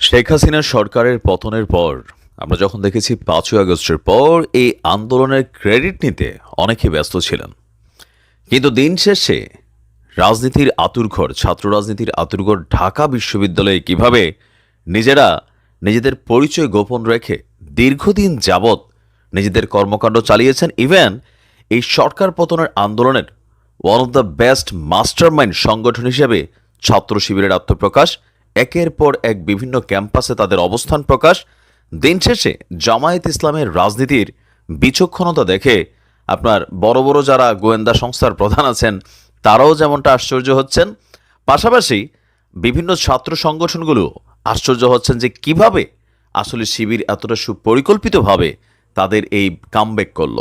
শেখ হাসিনা সরকারের পতনের পর, আমরা যখন দেখেছি পাঁচই আগস্টের পর এই আন্দোলনের ক্রেডিট নিতে অনেকে ব্যস্ত ছিলেন। কিন্তু দিন শেষে রাজনীতির আতুরঘর, ছাত্র রাজনীতির আতুরঘর ঢাকা বিশ্ববিদ্যালয়ে কীভাবে নিজেরা নিজেদের পরিচয় গোপন রেখে দীর্ঘদিন যাবৎ নিজেদের কর্মকাণ্ড চালিয়েছেন, ইভেন এই সরকার পতনের আন্দোলনের one of the best mastermind সংগঠন হিসেবে ছাত্র শিবিরের আত্মপ্রকাশ একের পর এক বিভিন্ন ক্যাম্পাসে তাদের অবস্থান প্রকাশ। দিন শেষে জামায়াত ইসলামের রাজনীতির বিচক্ষণতা দেখে আপনার বড় বড় যারা গোয়েন্দা সংস্থার প্রধান আছেন, তারাও যেমনটা আশ্চর্য হচ্ছেন, পাশাপাশি বিভিন্ন ছাত্র সংগঠনগুলো আশ্চর্য হচ্ছেন যে কীভাবে আসলে শিবির এতটা সুপরিকল্পিতভাবে তাদের এই কামব্যাক করল।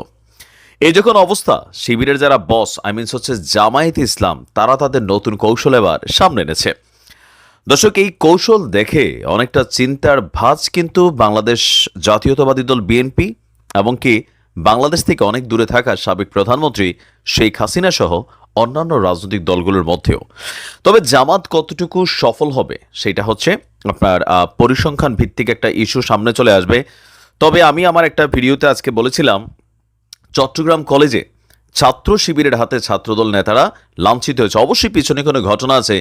এই যখন অবস্থা, শিবিরের যারা বস আই মিনস হচ্ছে জামায়াত ইসলাম, তারা তাদের নতুন কৌশল এবার সামনে এনেছে। দর্শক, এই কৌশল দেখে অনেকটা চিন্তার ভাঁজ কিন্তু বাংলাদেশ জাতীয়তাবাদী দল বিএনপি এবং কি বাংলাদেশ থেকে অনেক দূরে থাকা সাবেক প্রধানমন্ত্রী শেখ হাসিনা সহ অন্যান্য রাজনৈতিক দলগুলোর মধ্যেও। তবে জামাত কতটুকু সফল হবে সেটা হচ্ছে আপনার পরিসংখ্যান ভিত্তিক একটা ইস্যু সামনে চলে আসবে। তবে আমি আমার একটা ভিডিওতে আজকে বলেছিলাম, চট্টগ্রাম কলেজে ছাত্র শিবিরের হাতে ছাত্রদল নেতারা লাঞ্ছিত হয়েছে। অবশ্যই পিছনে কোনো ঘটনা আছে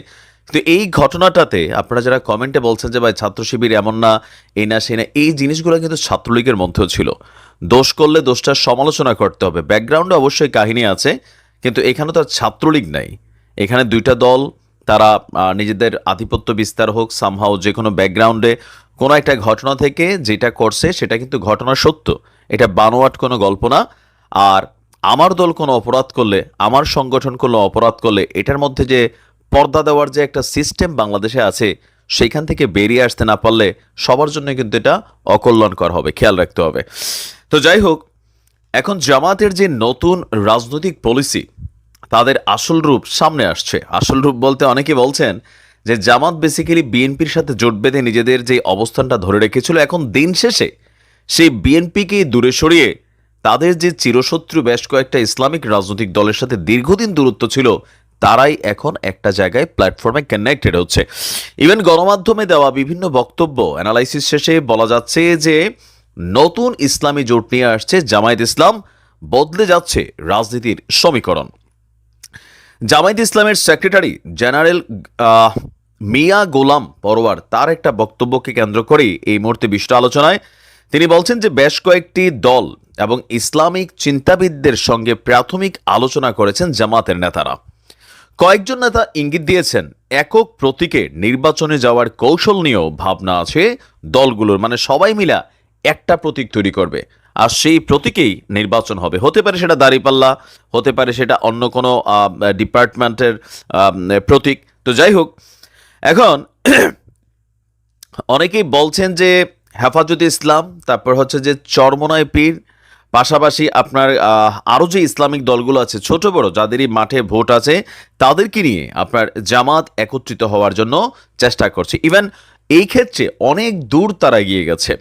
কিন্তু এই ঘটনাটাতে আপনারা যারা কমেন্টে বলছেন যে, ভাই ছাত্র শিবির এমন না, এই না, সেই না, এই জিনিসগুলো কিন্তু ছাত্রলীগের মধ্যেও ছিল। দোষ করলে দোষটার সমালোচনা করতে হবে। ব্যাকগ্রাউন্ডে অবশ্যই কাহিনী আছে, কিন্তু এখানে তো আর ছাত্রলীগ নাই। এখানে দুইটা দল, তারা নিজেদের আধিপত্য বিস্তার হোক সামহাও যে কোনো ব্যাকগ্রাউন্ডে কোনো একটা ঘটনা থেকে যেটা করছে, সেটা কিন্তু ঘটনা সত্য। এটা বানোয়াট কোনো গল্প না। আর আমার দল কোনো অপরাধ করলে, আমার সংগঠন কোনো অপরাধ করলে, এটার মধ্যে যে পর্দা দেওয়ার যে একটা সিস্টেম বাংলাদেশে আছে, সেইখান থেকে বেরিয়ে আসতে না পারলে সবার জন্য কিন্তু এটা অকল্যাণকর হবে, খেয়াল রাখতে হবে। তো যাই হোক, এখন জামাতের যে নতুন রাজনৈতিক পলিসি তাদের আসল রূপ সামনে আসছে। আসল রূপ বলতে অনেকে বলছেন যে জামাত বেসিক্যালি বিএনপির সাথে জোট বেঁধে নিজেদের যে অবস্থানটা ধরে রেখেছিল, এখন দিন শেষে সেই বিএনপিকে দূরে সরিয়ে তাদের যে চিরশত্রু বেশ কয়েকটা ইসলামিক রাজনৈতিক দলের সাথে দীর্ঘদিন দূরত্ব ছিল তারাই এখন একটা জায়গায় প্ল্যাটফর্মে কানেক্টেড হচ্ছে। ইভেন গণমাধ্যমে দেওয়া বিভিন্ন বক্তব্য অ্যানালাইসিস শেষে বলা যাচ্ছে যে, নতুন ইসলামী জোট নিয়ে আসছে জামায়াত ইসলাম, বদলে যাচ্ছে রাজনীতির সমীকরণ। জামায়াত ইসলামের সেক্রেটারি জেনারেল মিয়া গোলাম পরোয়ার তার একটা বক্তব্যকে কেন্দ্র করে এই মুহূর্তে বিশ্ব আলোচনায় তিনি বলছেন যে, বেশ কয়েকটি দল এবং ইসলামিক চিন্তাবিদদের সঙ্গে প্রাথমিক আলোচনা করেছেন জামাতের নেতারা। কয়েকজন নেতা ইঙ্গিত দিয়েছেন, একক প্রতীকে নির্বাচনে যাওয়ার কৌশল নিয়েও ভাবনা আছে দলগুলোর মানে সবাই মিলা একটা প্রতীক তৈরি করবে। আর সেই প্রতীকেই নির্বাচন হবে। হতে পারে সেটা দাঁড়িপাল্লা, হতে পারে সেটা অন্য কোনো ডিপার্টমেন্টের প্রতীক। তো যাই হোক, এখন অনেকেই বলছেন যে হেফাজতে ইসলাম, তারপর হচ্ছে যে চরমনায় পীর পাশাপাশি আপনার আরও যে ইসলামিক দলগুলো আছে, ছোট বড়, যাদেরই মাঠে ভোট আছে, তাদেরকে নিয়ে আপনার জামাত একত্রিত হওয়ার জন্য চেষ্টা করছে। ইভেন এই ক্ষেত্রে অনেক দূর তারা এগিয়ে গেছে।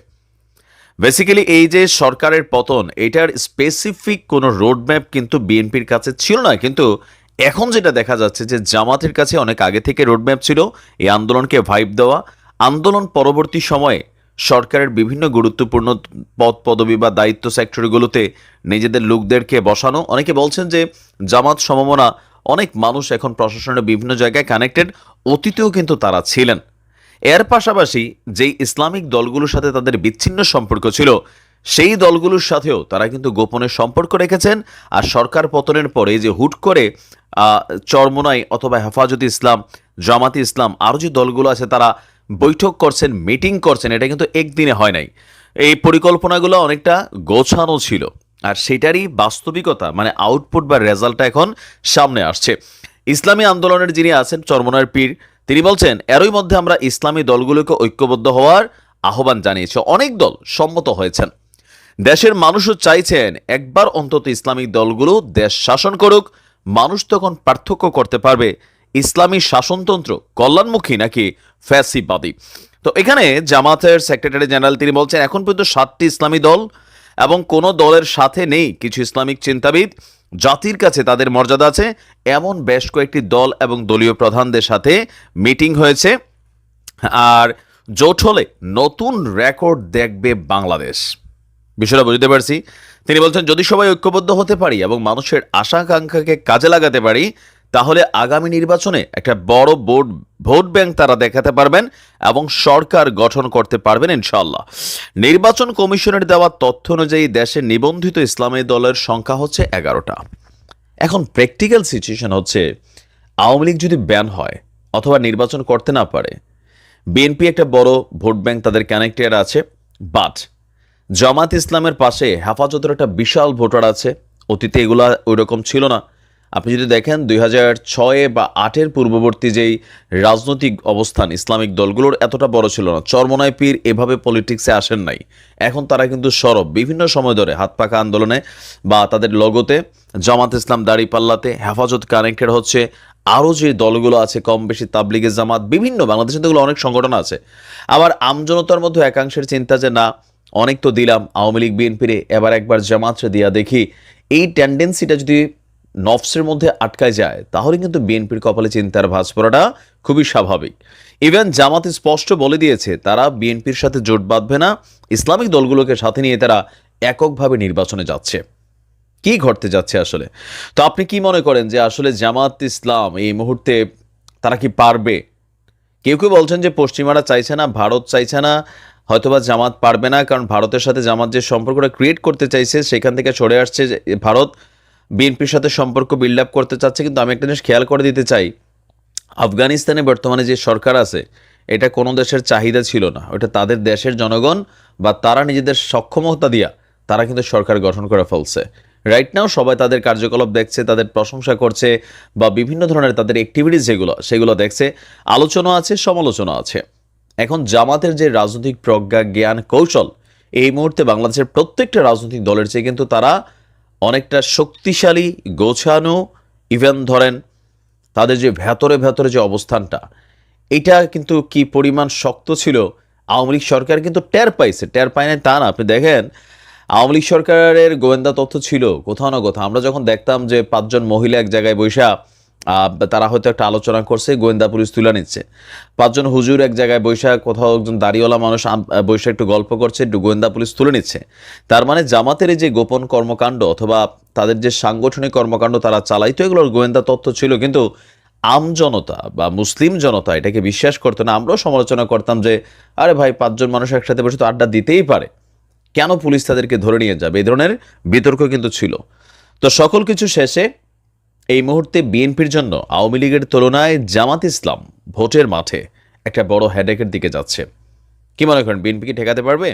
বেসিক্যালি এই যে সরকারের পতন, এটার স্পেসিফিক কোনো রোডম্যাপ কিন্তু বিএনপির কাছে ছিল না। কিন্তু এখন যেটা দেখা যাচ্ছে যে জামাতের কাছে অনেক আগে থেকে রোডম্যাপ ছিল এই আন্দোলনকে ভাইব দেওয়া। আন্দোলন পরবর্তী সময়ে সরকারের বিভিন্ন গুরুত্বপূর্ণ পদ, পদবি বা দায়িত্ব সেক্টরগুলোতে নিজেদের লোকদেরকে বসানো। অনেকে বলছেন যে জামাত সমমনা অনেক মানুষ এখন প্রশাসনের বিভিন্ন জায়গায় কানেক্টেড অতীতেও কিন্তু তারা ছিলেন। এর পাশাপাশি যেই ইসলামিক দলগুলোর সাথে তাদের বিচ্ছিন্ন সম্পর্ক ছিল, সেই দলগুলোর সাথেও তারা কিন্তু গোপনে সম্পর্ক রেখেছেন। আর সরকার পতনের পরে যে হুট করে চরমোনাই অথবা হেফাজত ইসলাম, জামাতি ইসলাম আরও যে দলগুলো আছে তারা বৈঠক করছেন, মিটিং করছেন, এটা কিন্তু একদিনে হয় নাই। এই পরিকল্পনাগুলো অনেকটা গোছানো ছিল আর সেটারই বাস্তবিকতা মানে আউটপুট বা রেজাল্টটা এখন সামনে আসছে। ইসলামী আন্দোলনের যিনি আছেন, চরমনার পীর, তিনি বলছেন, এরই মধ্যে আমরা ইসলামী দলগুলোকে ঐক্যবদ্ধ হওয়ার আহ্বান জানিয়েছে। অনেক দল সম্মত হয়েছেন। দেশের মানুষও চাইছেন, একবার অন্তত ইসলামিক দলগুলো দেশ শাসন করুক। মানুষ তখন পার্থক্য করতে পারবে। ইসলামী শাসনতন্ত্র কল্যাণমুখী নাকি ফ্যাসিবাদী। তো এখানে জামাতের সেক্রেটারি জেনারেল তিনি বলছেন, এখন পর্যন্ত সাতটি ইসলামী দল এবং কোনো দলের সাথে নেই কিছু ইসলামিক চিন্তাবিদ। জাতির কাছে তাদের মর্যাদা আছে। এমন বেশ কয়েকটি দল এবং দলীয় প্রধানদের সাথে মিটিং হয়েছে। আর জোট হলে নতুন রেকর্ড দেখবে বাংলাদেশ। বিষয়টা বুঝতে পারছি। তিনি বলছেন, যদি সবাই ঐক্যবদ্ধ হতে পারি এবং মানুষের আশা আকাঙ্ক্ষাকে কাজে লাগাতে পারি তাহলে আগামী নির্বাচনে একটা বড় বোর্ড, ভোট ব্যাংক তারা দেখাতে পারবেন এবং সরকার গঠন করতে পারবেন ইনশাল্লাহ নির্বাচন কমিশনের দেওয়া তথ্য অনুযায়ী দেশে নিবন্ধিত ইসলামী দলের সংখ্যা হচ্ছে এগারোটা। এখন প্র্যাকটিক্যাল সিচুয়েশন হচ্ছে, আওয়ামী লীগ যদি ব্যান হয় অথবা নির্বাচন করতে না পারে, বিএনপি একটা বড় ভোট ব্যাংক তাদের কানেক্টেড আছে, বাট জামাত ইসলামের পাশে হেফাজতের একটা বিশাল ভোটার আছে, অতীতে এগুলা ওই রকম ছিল না। আপনি যদি দেখেন দুই হাজার ছয়ে বা আটের পূর্ববর্তী যেই রাজনৈতিক অবস্থান ইসলামিক দলগুলোর এতটা বড় ছিল না চরমনায় পীর এভাবে পলিটিক্সে আসেন নাই। এখন তারা কিন্তু সরব। বিভিন্ন সময় ধরে হাত পাকা আন্দোলনে বা তাদের লগতে জামাত ইসলাম দাড়িপাল্লাতে হেফাজত কানেক্টেড হচ্ছে। আরও যে দলগুলো আছে, কম বেশি তাবলিগের জামাত, বিভিন্ন বাংলাদেশে তো এগুলো অনেক সংগঠন আছে। আবার আমজনতার মধ্যে একাংশের চিন্তা যে, না, অনেক তো দিলাম, আওয়ামী লীগ বিএনপিরে এবার একবার জামাতরে দিয়া দেখি। এই টেন্ডেন্সিটা যদি নফসের মধ্যে আটকায় যায়, তাহলে কিন্তু বিএনপির কপালে চিন্তার ভাঁজ পড়াটা খুবই স্বাভাবিক। ইভেন জামাত স্পষ্ট বলে দিয়েছে, তারা বিএনপির সাথে জোট বাঁধবে না, ইসলামিক দলগুলোকে সাথে নিয়ে তারা এককভাবে নির্বাচনে যাচ্ছে। কি ঘটতে যাচ্ছে আসলে? তো আপনি কি মনে করেন যে আসলে জামাত ইসলাম এই মুহূর্তে তারা কি পারবে? কেউ কেউ বলছেন যে পশ্চিমারা চাইছে না, ভারত চাইছে না, হয়তোবা জামাত পারবে না, কারণ ভারতের সাথে জামাত যে সম্পর্কটা ক্রিয়েট করতে চাইছে, সেখান থেকে সরে আসছে ভারত। বিএনপির সাথে সম্পর্ক বিল্ড আপ করতে চাচ্ছে, কিন্তু আমি একটা জিনিস খেয়াল করে দিতে চাই। আফগানিস্তানে বর্তমানে যে সরকার আছে, এটা কোনো দেশের চাহিদা ছিল না। ওটা তাদের দেশের জনগণ বা তারা নিজেদের সক্ষমতা দিয়া তারা কিন্তু সরকার গঠন করে ফেলছে। রাইট নাও সবাই তাদের কার্যকলাপ দেখছে, তাদের প্রশংসা করছে বা বিভিন্ন ধরনের তাদের অ্যাক্টিভিটিস যেগুলো, সেগুলো দেখছে। আলোচনা আছে, সমালোচনা আছে। এখন জামাতের যে রাজনৈতিক প্রজ্ঞা, জ্ঞান, কৌশল, এই মুহূর্তে বাংলাদেশের প্রত্যেকটা রাজনৈতিক দলের চেয়ে কিন্তু তারা অনেকটা শক্তিশালী, গোছানো ইভেন ধরেন, তাদের যে ভেতরে ভেতরে যে অবস্থানটা, এটা কিন্তু কি পরিমাণ শক্ত ছিল, আওয়ামী লীগ সরকার কিন্তু ট্যার পাইছে ট্যার পায় নাই তা না। আপনি দেখেন, আওয়ামী লীগ সরকারের গোয়েন্দা তথ্য ছিল, কোথাও না কোথাও। আমরা যখন দেখতাম যে পাঁচজন মহিলা এক জায়গায় বৈশা তারা হয়তো একটা আলোচনা করছে, গোয়েন্দা পুলিশ তুলে নিচ্ছে। পাঁচজন হুজুর এক জায়গায় বৈশা কোথাও একজন দাড়িওয়ালা মানুষ আম- বৈশা একটু গল্প করছে, একটু গোয়েন্দা পুলিশ তুলে নিচ্ছে। তার মানে জামাতের যে গোপন কর্মকাণ্ড অথবা তাদের যে সাংগঠনিক কর্মকাণ্ড তারা চালাইতো এগুলোর গোয়েন্দা তথ্য ছিল, কিন্তু আমজনতা বা মুসলিম জনতা এটাকে বিশ্বাস করতো না। আমরাও সমালোচনা করতাম যে, আরে ভাই, পাঁচজন মানুষ একসাথে বসে তো আড্ডা দিতেই পারে। কেন পুলিশ তাদেরকে ধরে নিয়ে যাবে? এই ধরনের বিতর্ক কিন্তু ছিল। তো সকল কিছু শেষে এই মুহূর্তে বিএনপির জন্য আওয়ামী লীগের তুলনায় জামাত ইসলাম ভোটের মাঠে একটা বড় হেডেকের দিকে যাচ্ছে। কি মনে করেন, বিএনপি কি ঠেকাতে পারবে?